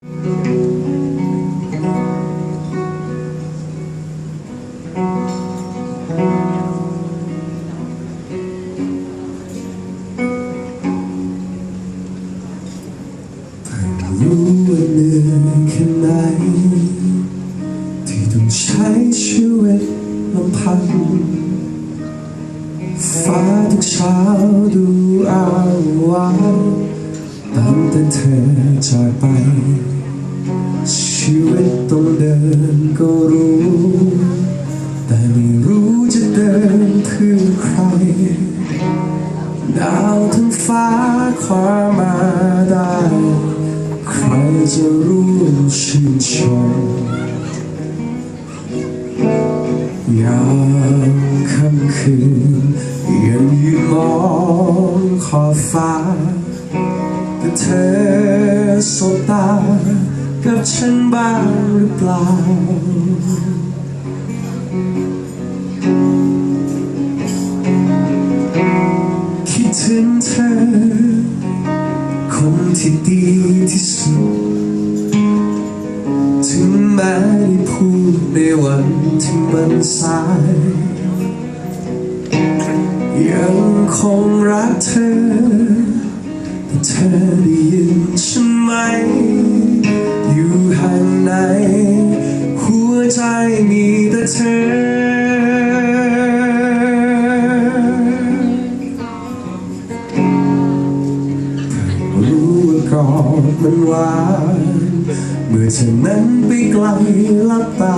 รู้ว่าเหนื่อยแค่ไหนที่ต้องใช้ชีวิตลำพังฟ้าทุกเช้าดูอ้างว้าง ตั้งแต่เธอจากไป ชีวิตต้องเดินก็รู้ แต่ไม่รู้จะเดินเพื่อใคร ดาวทั้งฟ้าคว้ามาได้ ใครจะรู้ชื่นชมยา กับฉันบ้างหรือเปล่า คิดถึงเธอ คนที่ดีที่สุด ถึงแม้ได้พูดในวันที่มันสาย ยังคงรักเธอ แต่เธอได้ยินฉันไหม อยู่ห่างในหัวใจมีแต่เธอ รู้ว่ากอดมันหวานเมื่อเธอนั้นไปไกลลับตา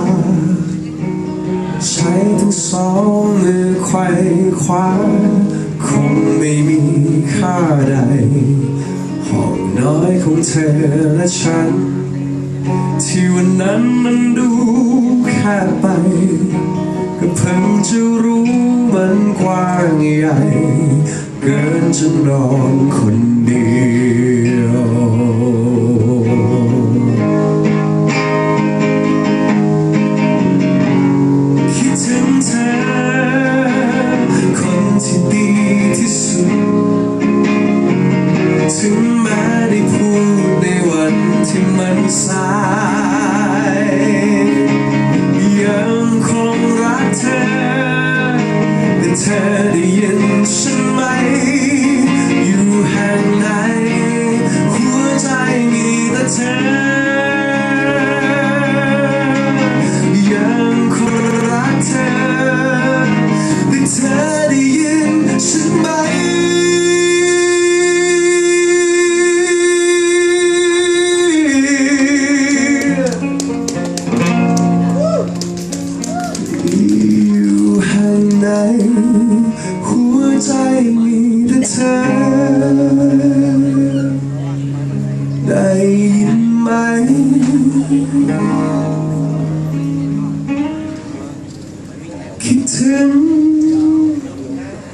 ใช้ทั้งสองมือไขว้คว้าคงไม่มีค่าใดห้องน้อยของเธอและฉัน ที่วันนั้นมันดูแค่ไป ก็เพิ่งจะรู้มันกว้างใหญ่ เกินจะนอนคนเดียว ที่มันสายยังคงรักเธอแต่เธอได้ยินฉันไหม ได้ยินไหม คิดถึง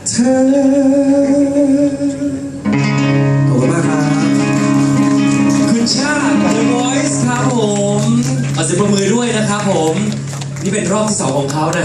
เธอขอบคุณมากครับคุณชาติ The Voice ครับผมเอาเสียงปรบมือด้วยนะครับผม นี่เป็นรอบที่สองของเขานะ